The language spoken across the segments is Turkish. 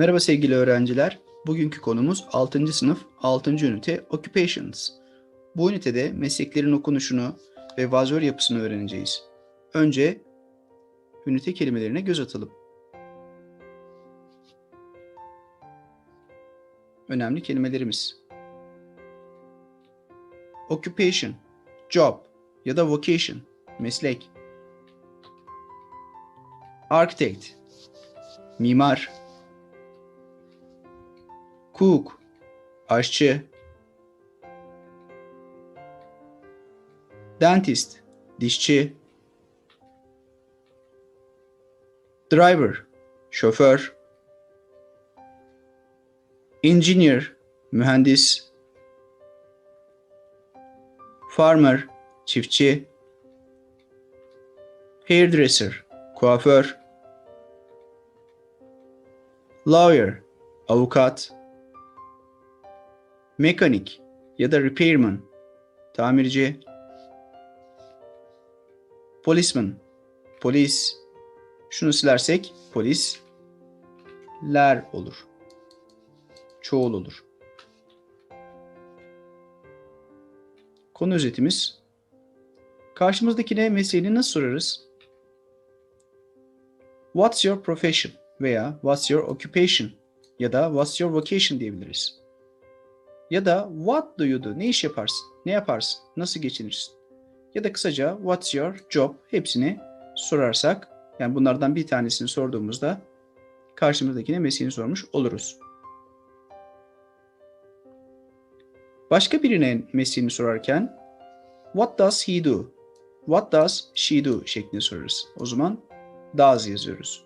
Merhaba sevgili öğrenciler. Bugünkü konumuz 6. sınıf 6. ünite Occupations. Bu ünitede mesleklerin okunuşunu ve vazör yapısını öğreneceğiz. Önce ünite kelimelerine göz atalım. Önemli kelimelerimiz. Occupation, job ya da vocation, meslek. Architect, mimar. Cook, aşçı. Dentist, dişçi. Driver, şoför. Engineer, mühendis. Farmer, çiftçi. Hairdresser, kuaför. Lawyer, avukat. Mekanik ya da repairman, tamirci. Policeman, polis. Şunu silersek polisler olur. Çoğul olur. Konu özetimiz. Karşımızdakine mesleğini nasıl sorarız? What's your profession veya what's your occupation ya da what's your vocation diyebiliriz. Ya da what do you do? Ne iş yaparsın? Ne yaparsın? Nasıl geçinirsin? Ya da kısaca what's your job? Hepsini sorarsak yani bunlardan bir tanesini sorduğumuzda karşımızdakine mesleğini sormuş oluruz. Başka birine mesleğini sorarken what does he do? What does she do şeklinde sorarız. O zaman does yazıyoruz.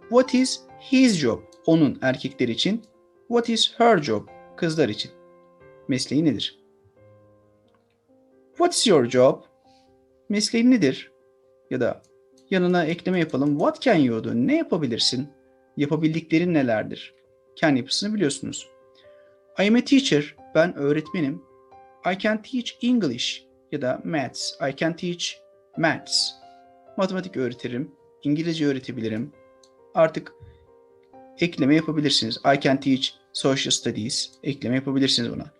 What is his job? Onun erkekler için. What is her job? Kızlar için. Mesleği nedir? What's your job? Mesleğin nedir? Ya da yanına ekleme yapalım. What can you do? Ne yapabilirsin? Yapabildiklerin nelerdir? Can yapısını biliyorsunuz. I am a teacher. Ben öğretmenim. I can teach English ya da maths. I can teach maths. Matematik öğretirim. İngilizce öğretebilirim. Artık ekleme yapabilirsiniz. I can teach social studies. Ekleme yapabilirsiniz buna.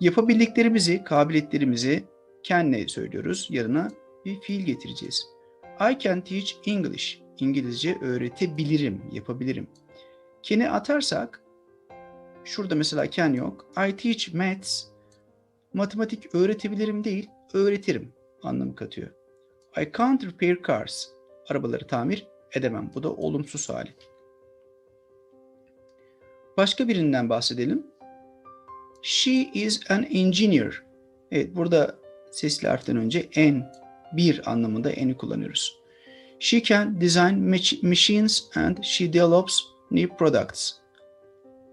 Yapabildiklerimizi, kabiliyetlerimizi can'le söylüyoruz. Yanına bir fiil getireceğiz. I can teach English. İngilizce öğretebilirim, yapabilirim. Can'i atarsak şurada mesela can yok. I teach maths. Matematik öğretebilirim değil, öğretirim anlamı katıyor. I can't repair cars. Arabaları tamir edemem. Bu da olumsuz hali. Başka birinden bahsedelim. She is an engineer. Evet burada sesli harften önce en bir anlamında en'i kullanıyoruz. She can design machines and she develops new products.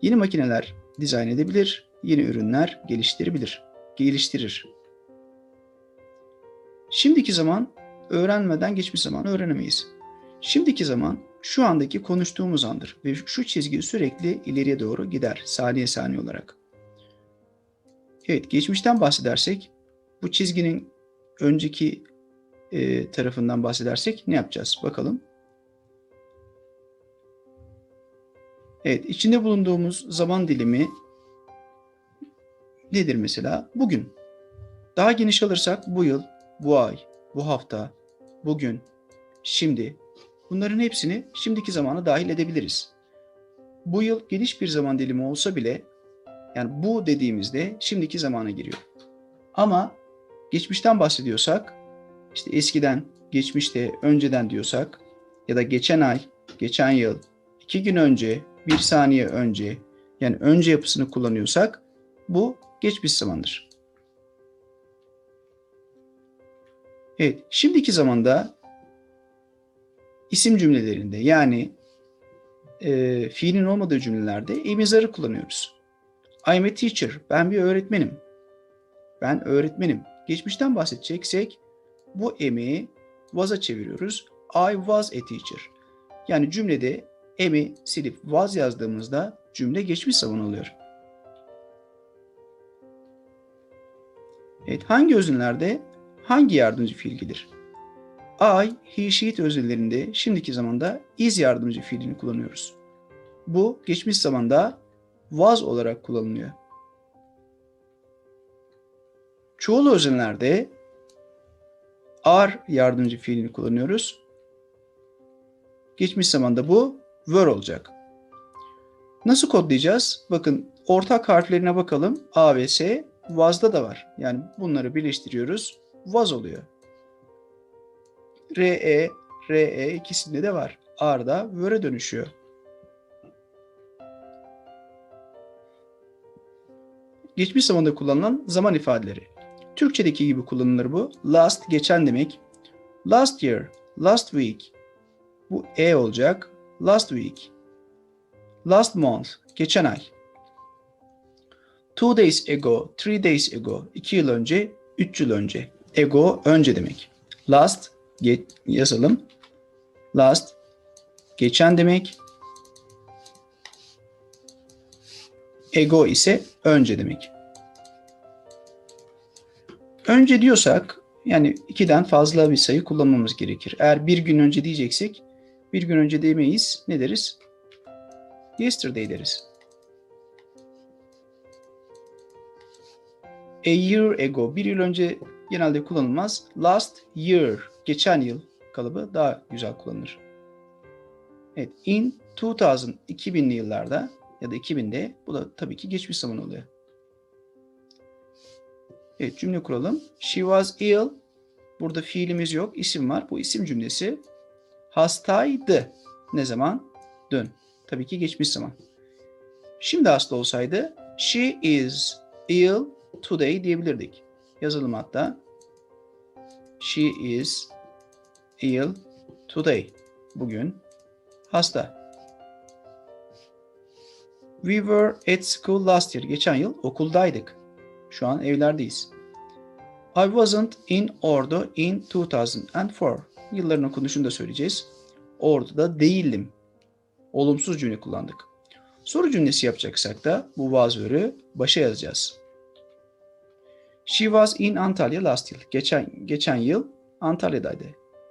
Yeni makineler dizayn edebilir, yeni ürünler geliştirebilir, geliştirir. Şimdiki zaman öğrenmeden geçmiş zamanı öğrenemeyiz. Şimdiki zaman şu andaki konuştuğumuz andır ve şu çizgi sürekli ileriye doğru gider saniye saniye olarak. Evet, geçmişten bahsedersek bu çizginin önceki e, tarafından bahsedersek ne yapacağız? Bakalım. Evet, içinde bulunduğumuz zaman dilimi nedir mesela? Bugün. Daha geniş alırsak bu yıl, bu ay, bu hafta, bugün, şimdi bunların hepsini şimdiki zamana dahil edebiliriz. Bu yıl geniş bir zaman dilimi olsa bile yani bu dediğimizde şimdiki zamana giriyor. Ama geçmişten bahsediyorsak işte eskiden, geçmişte, önceden diyorsak ya da geçen ay, geçen yıl, iki gün önce, bir saniye önce yani önce yapısını kullanıyorsak bu geçmiş zamandır. Evet, şimdiki zamanda isim cümlelerinde yani e, fiilin olmadığı cümlelerde emizarı kullanıyoruz. I'm a teacher. Ben bir öğretmenim. Ben öğretmenim. Geçmişten bahsedeceksek bu emi was'a çeviriyoruz. I was a teacher. Yani cümlede emi silip was yazdığımızda cümle geçmiş zaman oluyor. Evet, hangi öznelerde hangi yardımcı fiil gelir? I, he, she öznellerinde şimdiki zamanda is yardımcı fiilini kullanıyoruz. Bu geçmiş zamanda was olarak kullanılıyor. Çoğul öznelerde are yardımcı fiilini kullanıyoruz. Geçmiş zamanda bu were olacak. Nasıl kodlayacağız? Bakın ortak harflerine bakalım. A ve S was'da da var. Yani bunları birleştiriyoruz. Was oluyor. RE, RE ikisinde de var. Ar'da wöre dönüşüyor. Geçmiş zamanda kullanılan zaman ifadeleri. Türkçedeki gibi kullanılır bu. Last geçen demek. Last year, last week. Bu e olacak. Last week. Last month, geçen ay. Two days ago, three days ago. iki yıl önce, üç yıl önce. Ago önce demek. Last ge- yazalım. Last geçen demek. Ego ise önce demek. Önce diyorsak yani ikiden fazla bir sayı kullanmamız gerekir. Eğer bir gün önce diyeceksek bir gün önce demeyiz. Ne deriz? Yesterday deriz. A year ago. Bir yıl önce genelde kullanılmaz. Last year. Geçen yıl kalıbı daha güzel kullanılır. Evet. In 2000. 2000'li yıllarda ya da 2000'de bu da tabii ki geçmiş zaman oluyor. Evet cümle kuralım. She was ill. Burada fiilimiz yok. isim var. Bu isim cümlesi. Hastaydı. Ne zaman? Dün. Tabii ki geçmiş zaman. Şimdi hasta olsaydı she is ill today diyebilirdik. Yazalım hatta. She is ill today. Bugün hasta. We were at school last year. Geçen yıl okuldaydık. Şu an evlerdeyiz. I wasn't in Ordu in 2004. Yılların okunuşunu da söyleyeceğiz. Ordu'da değildim. Olumsuz cümle kullandık. Soru cümlesi yapacaksak da bu vere'ü başa yazacağız. She was in Antalya last year. Geçen, geçen yıl Antalya'daydı.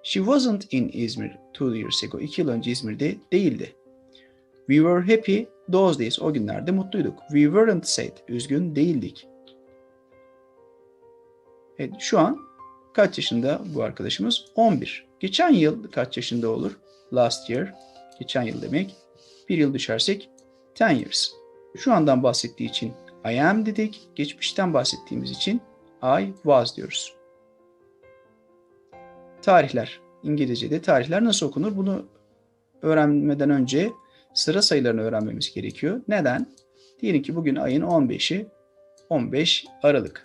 She wasn't in İzmir two years ago. İki yıl önce İzmir'de değildi. We were happy those days. O günlerde mutluyduk. We weren't sad. Üzgün değildik. Evet, şu an kaç yaşında bu arkadaşımız? 11. Geçen yıl kaç yaşında olur? Last year. Geçen yıl demek. Bir yıl düşersek 10 years. Şu andan bahsettiği için I am dedik. Geçmişten bahsettiğimiz için I was diyoruz. Tarihler. İngilizce'de tarihler nasıl okunur? Bunu öğrenmeden önce sıra sayılarını öğrenmemiz gerekiyor. Neden? Diyelim ki bugün ayın 15'i 15 Aralık.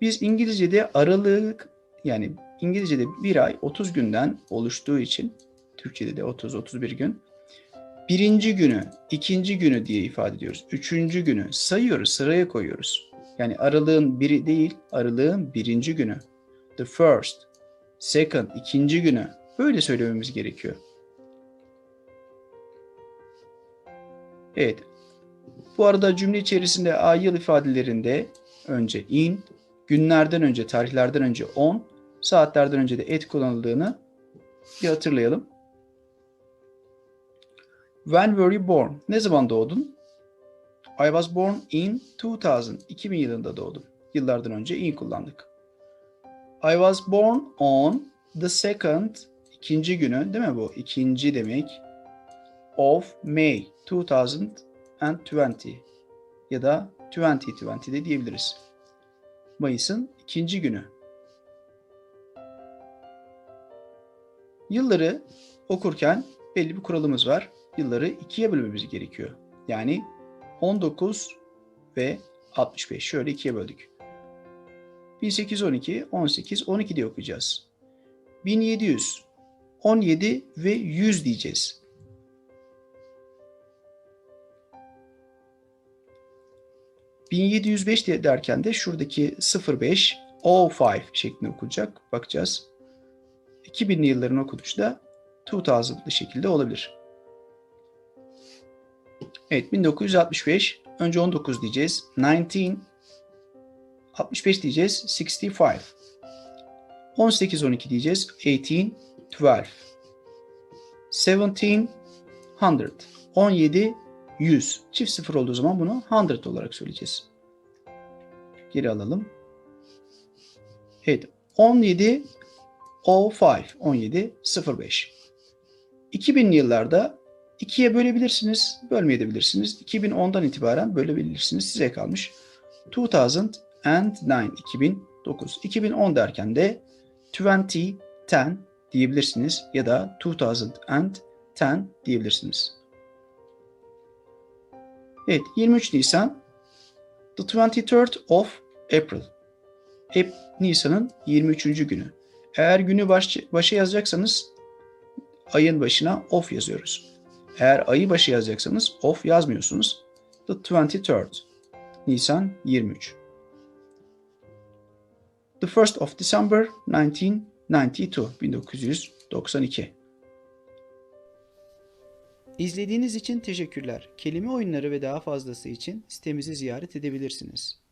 Biz İngilizce'de aralık yani İngilizce'de bir ay 30 günden oluştuğu için Türkçe'de de 30-31 gün. Birinci günü, ikinci günü diye ifade ediyoruz. Üçüncü günü sayıyoruz, sıraya koyuyoruz. Yani aralığın biri değil, aralığın birinci günü. The first, second, ikinci günü. Böyle söylememiz gerekiyor. Evet. Bu arada cümle içerisinde ay yıl ifadelerinde önce in, günlerden önce, tarihlerden önce on, saatlerden önce de et kullanıldığını bir hatırlayalım. When were you born? Ne zaman doğdun? I was born in 2000. 2000 yılında doğdum. Yıllardan önce in kullandık. I was born on the second, ikinci günü değil mi bu? İkinci demek. Of May 2020 ya da 2020 de diyebiliriz. Mayıs'ın ikinci günü. Yılları okurken belli bir kuralımız var. Yılları ikiye bölmemiz gerekiyor. Yani 19 ve 65 şöyle ikiye böldük. 1812, 18, 12 diye okuyacağız. 1700, 17 ve 100 diyeceğiz. 1705 diye derken de şuradaki 05 05 şeklinde okunacak. Bakacağız. 2000'li yılların okunuşu da 2000'lı şekilde olabilir. Evet 1965. Önce 19 diyeceğiz. 19 65 diyeceğiz. 65 18 12 diyeceğiz. 18 12 17 100 100. Çift sıfır olduğu zaman bunu hundred olarak söyleyeceğiz. Geri alalım. Evet. 17 05. 17 05. 2000'li yıllarda 2'ye bölebilirsiniz, bölmeyebilirsiniz. 2010'dan itibaren bölebilirsiniz. Size kalmış. 2009, 2009. 2010 derken de 2010 diyebilirsiniz ya da 2010 diyebilirsiniz. Evet, 23 Nisan The 23rd of April. Hep Nisan'ın 23. günü. Eğer günü baş, başa yazacaksanız ayın başına of yazıyoruz. Eğer ayı başı yazacaksanız of yazmıyorsunuz. The 23rd. Nisan 23. The 1st of December 1992. 1992. İzlediğiniz için teşekkürler. Kelime oyunları ve daha fazlası için sitemizi ziyaret edebilirsiniz.